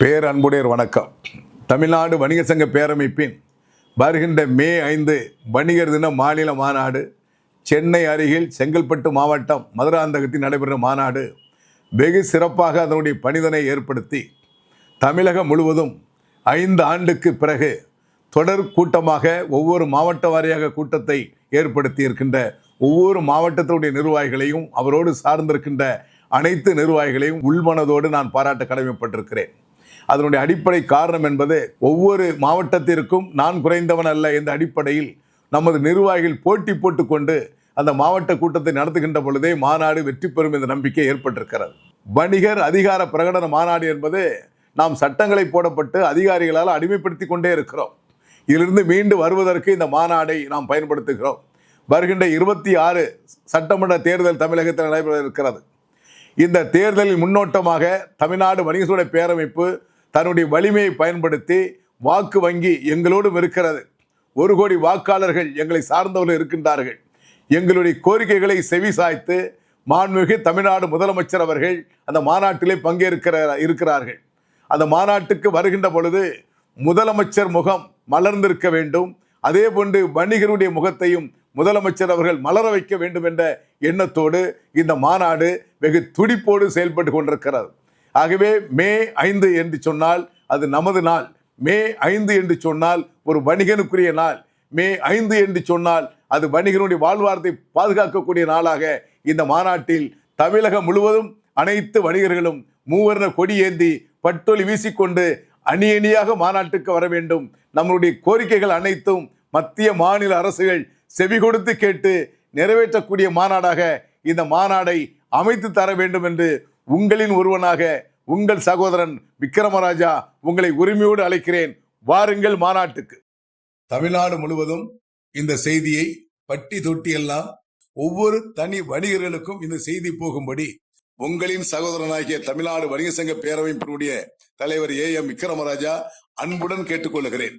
பேரன்புடையர் வணக்கம். தமிழ்நாடு வணிக சங்க பேரமைப்பின் வருகின்ற மே ஐந்து வணிகர் தின மாநில மாநாடு சென்னை அருகில் செங்கல்பட்டு மாவட்டம் மதுராந்தகத்தில் நடைபெறும் மாநாடு வெகு சிறப்பாக அதனுடைய பணிதனை ஏற்படுத்தி தமிழகம் முழுவதும் ஐந்து ஆண்டுக்கு பிறகு தொடர் கூட்டமாக ஒவ்வொரு மாவட்ட வாரியாக கூட்டத்தை ஏற்படுத்தி இருக்கின்ற ஒவ்வொரு மாவட்டத்தினுடைய நிர்வாகிகளையும் அவரோடு சார்ந்திருக்கின்ற அனைத்து நிர்வாகிகளையும் உள்மனதோடு நான் பாராட்ட கடமைப்பட்டிருக்கிறேன். அதனுடைய அடிப்படை காரணம் என்பது ஒவ்வொரு மாவட்டத்திற்கும் நான் குறைந்தவன் அல்ல என்ற அடிப்படையில் நமது நிர்வாகிகள் போட்டி போட்டுக்கொண்டு அந்த மாவட்ட கூட்டத்தை நடத்துகின்ற பொழுதே மாநாடு வெற்றி பெறும் என்ற நம்பிக்கை ஏற்பட்டிருக்கிறது. வணிகர் அதிகார பிரகடன மாநாடு என்பது நாம் சட்டங்களை போடப்பட்டு அதிகாரிகளால் அடிமைப்படுத்தி கொண்டே இருக்கிறோம். இதிலிருந்து மீண்டு வருவதற்கு இந்த மாநாடை நாம் பயன்படுத்துகிறோம். வருகின்ற இருபத்தி ஆறு சட்டமன்ற தேர்தல் தமிழகத்தில் நடைபெற இருக்கிறது. இந்த தேர்தலில் முன்னோட்டமாக தமிழ்நாடு வணிக பேரமைப்பு தன்னுடைய வலிமையை பயன்படுத்தி வாக்கு வங்கி எங்களோடும் இருக்கிறது. ஒரு கோடி வாக்காளர்கள் எங்களை சார்ந்தவர்கள் இருக்கின்றார்கள். எங்களுடைய கோரிக்கைகளை செவி சாய்த்து மாண்புமிகு தமிழ்நாடு முதலமைச்சர் அவர்கள் அந்த மாநாட்டிலே பங்கேற்கிற இருக்கிறார்கள். அந்த மாநாட்டுக்கு வருகின்ற பொழுது முதலமைச்சர் முகம் மலர்ந்திருக்க வேண்டும். அதே போன்று வணிகருடைய முகத்தையும் முதலமைச்சர் அவர்கள் மலர வைக்க வேண்டும் என்ற எண்ணத்தோடு இந்த மாநாடு வெகு துடிப்போடு செயல்பட்டு கொண்டிருக்கிறது. ஆகவே மே ஐந்து என்று சொன்னால் அது நமது நாள். மே ஐந்து என்று சொன்னால் ஒரு வணிகனுக்குரிய நாள். மே ஐந்து என்று சொன்னால் அது வணிகனுடைய வாழ்வாரத்தை பாதுகாக்கக்கூடிய நாளாக இந்த மாநாட்டில் தமிழகம் முழுவதும் அனைத்து வணிகர்களும் மூவர்ண கொடி ஏந்தி பட்டொலி வீசிக்கொண்டு அணி அணியாக மாநாட்டுக்கு வர வேண்டும். நம்மளுடைய கோரிக்கைகள் அனைத்தும் மத்திய மாநில அரசுகள் செவி கொடுத்து கேட்டு நிறைவேற்றக்கூடிய மாநாடாக இந்த மாநாடை அமைத்து தர வேண்டும் என்று உங்களின் ஒருவனாக உங்கள் சகோதரன் விக்ரமராஜா உங்களை உரிமையோடு அழைக்கிறேன். வாருங்கள் மாநாட்டுக்கு. தமிழ்நாடு முழுவதும் இந்த செய்தியை பட்டி தொட்டி எல்லாம் ஒவ்வொரு தனி வணிகர்களுக்கும் இந்த செய்தி போகும்படி உங்களின் சகோதரனாகிய தமிழ்நாடு வணிக சங்க பேரமைப்பினுடைய தலைவர் ஏ எம் விக்ரமராஜா அன்புடன் கேட்டுக்கொள்கிறேன்.